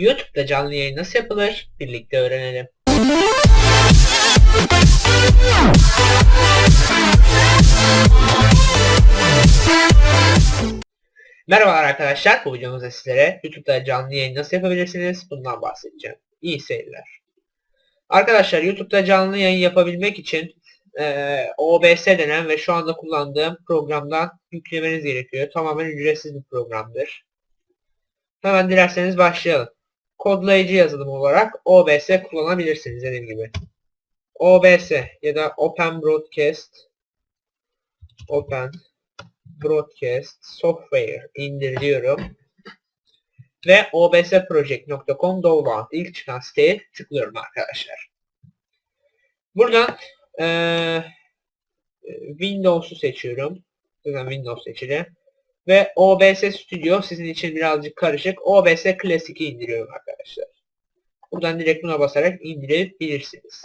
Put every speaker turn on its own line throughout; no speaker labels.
YouTube'da canlı yayın nasıl yapılır? Birlikte öğrenelim. Merhabalar arkadaşlar. Bu videomuzda sizlere YouTube'da canlı yayın nasıl yapabilirsiniz? Bundan bahsedeceğim. İyi seyirler. Arkadaşlar YouTube'da canlı yayın yapabilmek için eee, OBS denen ve şu anda kullandığım programdan yüklemeniz gerekiyor. Tamamen ücretsiz bir programdır. Hemen dilerseniz başlayalım. Kodlayıcı yazılım olarak OBS kullanabilirsiniz dediğim gibi. OBS ya da Open Broadcast Open Broadcast Software indir diyorum. Ve obsproject.com download ilk çıkan siteye tıklıyorum arkadaşlar. Buradan eee Windows'u seçiyorum. Buradan Windows seçili. Ve OBS Studio sizin için birazcık karışık. OBS Classic'i indiriyorum arkadaşlar. Buradan direkt buna basarak indirebilirsiniz.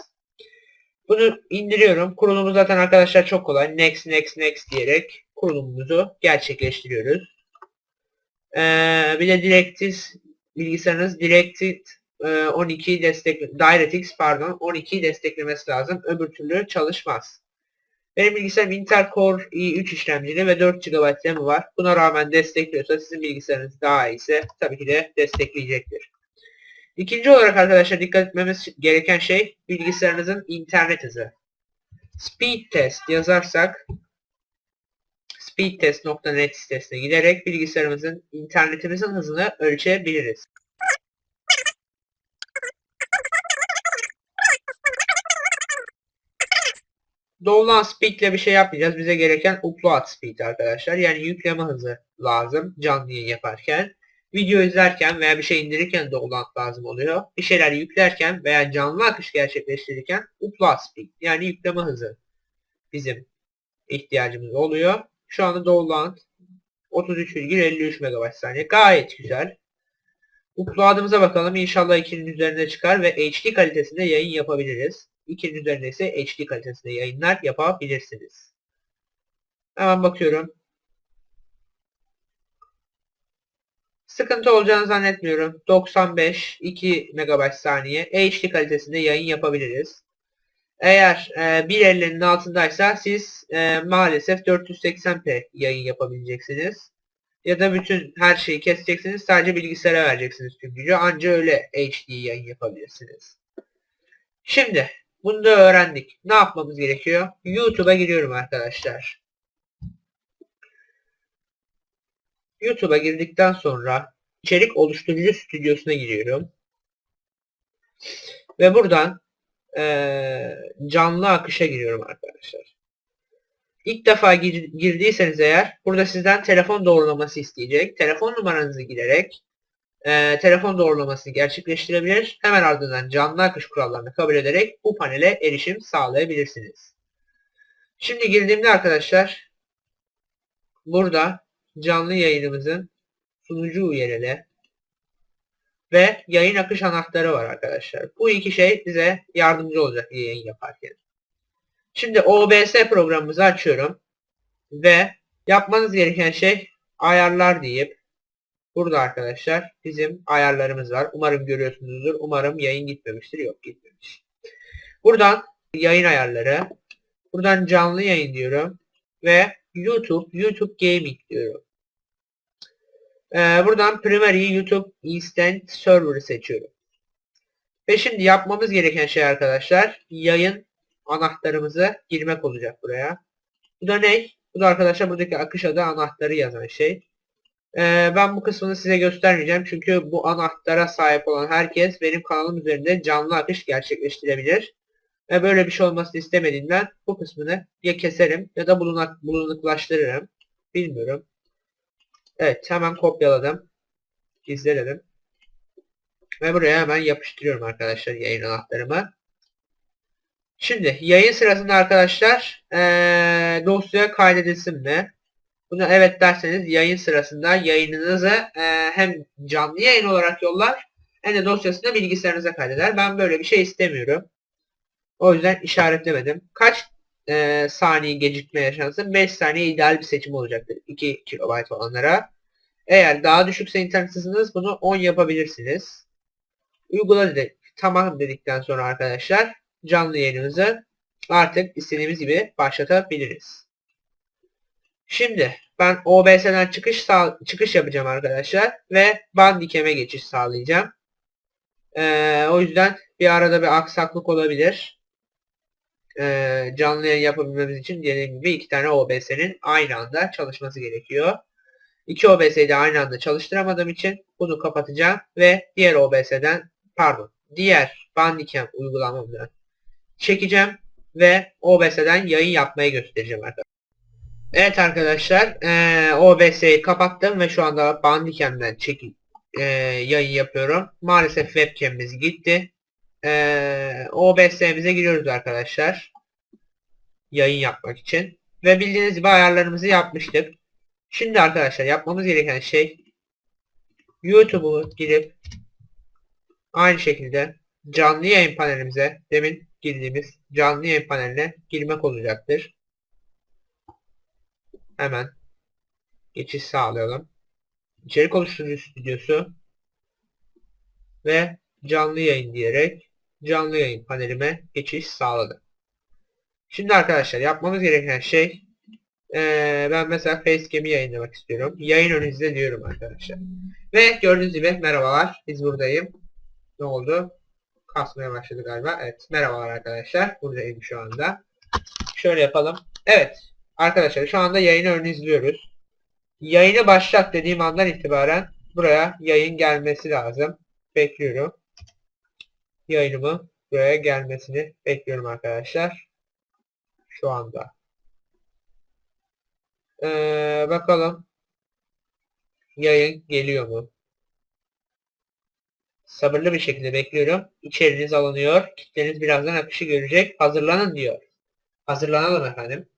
Bunu indiriyorum. Kurulumu zaten arkadaşlar çok kolay. Next, next, next diyerek kurulumumuzu gerçekleştiriyoruz. Ee, bir de DirectX bilgisayarınız DirectX e, 12 destek DirectX pardon 12 desteklemesi lazım. Öbür türlü çalışmaz. Benim bilgisayarım Intel Core i3 işlemcili ve 4 GB RAM'i var. Buna rağmen destekliyorsa sizin bilgisayarınız daha iyiyse tabii ki de destekleyecektir. İkinci olarak arkadaşlar dikkat etmemiz gereken şey bilgisayarınızın internet hızı. Speed test yazarsak speedtest.net sitesine giderek bilgisayarımızın internetimizin hızını ölçebiliriz. Download speed ile bir şey yapmayacağız. Bize gereken upload speed arkadaşlar. Yani yükleme hızı lazım canlı yayın yaparken. Video izlerken veya bir şey indirirken download lazım oluyor. Bir şeyler yüklerken veya canlı akış gerçekleştirirken upload speed yani yükleme hızı bizim ihtiyacımız oluyor. Şu anda download 33,53 MB saniye. Gayet güzel. Upload'ımıza bakalım. İnşallah 2'nin üzerinde çıkar ve HD kalitesinde yayın yapabiliriz. 2'nin üzerinde ise HD kalitesinde yayınlar yapabilirsiniz. Hemen bakıyorum. Sıkıntı olacağını zannetmiyorum. 95 2 MB saniye HD kalitesinde yayın yapabiliriz. Eğer e, 1.50'nin altındaysa siz e, maalesef 480p yayın yapabileceksiniz. Ya da bütün her şeyi keseceksiniz. Sadece bilgisayara vereceksiniz tüm gücü. Anca öyle HD yayın yapabilirsiniz. Şimdi bunu da öğrendik. Ne yapmamız gerekiyor? YouTube'a giriyorum arkadaşlar. YouTube'a girdikten sonra içerik oluşturucu stüdyosuna giriyorum. Ve buradan eee, canlı akışa giriyorum arkadaşlar. İlk defa gir- girdiyseniz eğer burada sizden telefon doğrulaması isteyecek. Telefon numaranızı girerek eee, telefon doğrulamasını gerçekleştirebilir. Hemen ardından canlı akış kurallarını kabul ederek bu panele erişim sağlayabilirsiniz. Şimdi girdiğimde arkadaşlar burada canlı yayınımızın sunucu URL'i ve yayın akış anahtarı var arkadaşlar. Bu iki şey bize yardımcı olacak yayın yaparken. Şimdi OBS programımızı açıyorum ve yapmanız gereken şey ayarlar deyip burada arkadaşlar bizim ayarlarımız var. Umarım görüyorsunuzdur. Umarım yayın gitmemiştir. Yok gitmemiş. Buradan yayın ayarları, buradan canlı yayın diyorum ve YouTube, YouTube Gaming diyorum. Ee, buradan Primary YouTube Instant Server'ı seçiyorum. Ve şimdi yapmamız gereken şey arkadaşlar yayın anahtarımızı girmek olacak buraya. Bu da ne? Bu da arkadaşlar buradaki akış adı anahtarı yazan şey. Ee, ben bu kısmını size göstermeyeceğim çünkü bu anahtara sahip olan herkes benim kanalım üzerinde canlı akış gerçekleştirebilir. Ve böyle bir şey olmasını istemediğimden bu kısmını ya keserim ya da bulunak, bulunuklaştırırım. Bilmiyorum. Evet hemen kopyaladım. Gizledim. Ve buraya hemen yapıştırıyorum arkadaşlar yayın anahtarımı. Şimdi yayın sırasında arkadaşlar ee, dosyaya kaydedilsin mi? Buna evet derseniz yayın sırasında yayınınızı ee, hem canlı yayın olarak yollar hem de dosyasını bilgisayarınıza kaydeder. Ben böyle bir şey istemiyorum. O yüzden işaretlemedim. Kaç e, saniye gecikme yaşansın? 5 saniye ideal bir seçim olacaktır. 2 KB olanlara. Eğer daha düşükse internet hızınız bunu 10 yapabilirsiniz. Uygula dedik. Tamam dedikten sonra arkadaşlar canlı yayınımızı artık istediğimiz gibi başlatabiliriz. Şimdi ben OBS'den çıkış sağ, çıkış yapacağım arkadaşlar ve Bandicam'e geçiş sağlayacağım. Ee, o yüzden bir arada bir aksaklık olabilir. Ee, canlı yayın yapabilmemiz için dediğim gibi iki tane OBS'nin aynı anda çalışması gerekiyor. İki OBS'yi de aynı anda çalıştıramadığım için bunu kapatacağım ve diğer OBS'den pardon diğer Bandicam uygulamamdan çekeceğim ve OBS'den yayın yapmayı göstereceğim arkadaşlar. Evet arkadaşlar eee OBS'yi kapattım ve şu anda Bandicam'den çekip eee, yayın yapıyorum. Maalesef webcam'imiz gitti. Eee OBS'mize giriyoruz arkadaşlar. Yayın yapmak için. Ve bildiğiniz gibi ayarlarımızı yapmıştık. Şimdi arkadaşlar yapmamız gereken şey YouTube'u girip aynı şekilde canlı yayın panelimize demin girdiğimiz canlı yayın paneline girmek olacaktır. Hemen geçiş sağlayalım. İçerik oluşturucu stüdyosu ve canlı yayın diyerek canlı yayın panelime geçiş sağladım. Şimdi arkadaşlar yapmamız gereken şey ee, ben mesela Facecam'i yayınlamak istiyorum. Yayın ön izle diyorum arkadaşlar. Ve gördüğünüz gibi merhabalar. Biz buradayım. Ne oldu? Kasmaya başladı galiba. Evet. Merhabalar arkadaşlar. Buradayım şu anda. Şöyle yapalım. Evet. Arkadaşlar şu anda yayını ön izliyoruz. Yayını başlat dediğim andan itibaren buraya yayın gelmesi lazım. Bekliyorum. Yayınımı buraya gelmesini bekliyorum arkadaşlar. Şu anda. Ee, bakalım. Yayın geliyor mu? Sabırlı bir şekilde bekliyorum. İçeriniz alınıyor. Kitleniz birazdan akışı görecek. Hazırlanın diyor. Hazırlanalım efendim.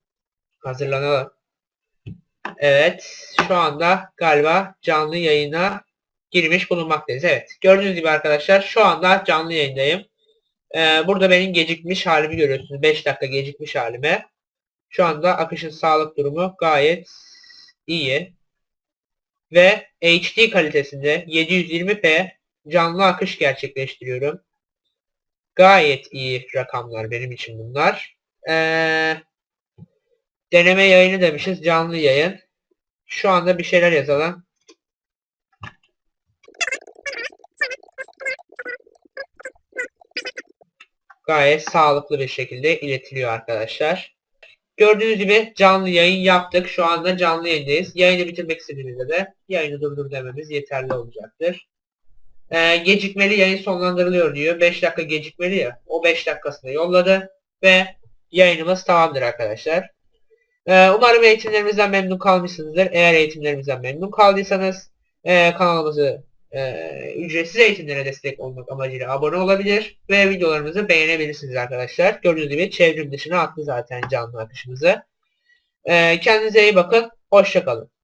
Hazırlanalım. Evet. Şu anda galiba canlı yayına girmiş bulunmaktayız. Evet. Gördüğünüz gibi arkadaşlar şu anda canlı yayındayım. Ee, burada benim gecikmiş halimi görüyorsunuz. 5 dakika gecikmiş halime. Şu anda akışın sağlık durumu gayet iyi. Ve HD kalitesinde 720p canlı akış gerçekleştiriyorum. Gayet iyi rakamlar benim için bunlar. Ee, deneme yayını demişiz. Canlı yayın. Şu anda bir şeyler yazalım. Gayet sağlıklı bir şekilde iletiliyor arkadaşlar. Gördüğünüz gibi canlı yayın yaptık. Şu anda canlı yayındayız. Yayını bitirmek istediğimizde de yayını durdur dememiz yeterli olacaktır. Ee, gecikmeli yayın sonlandırılıyor diyor. 5 dakika gecikmeli ya. O 5 dakikasını yolladı ve yayınımız tamamdır arkadaşlar. Ee, umarım eğitimlerimizden memnun kalmışsınızdır. Eğer eğitimlerimizden memnun kaldıysanız e, kanalımızı e, ücretsiz eğitimlere destek olmak amacıyla abone olabilir ve videolarımızı beğenebilirsiniz arkadaşlar. Gördüğünüz gibi çevrim dışına attı zaten canlı akışımızı. E, kendinize iyi bakın. Hoşçakalın.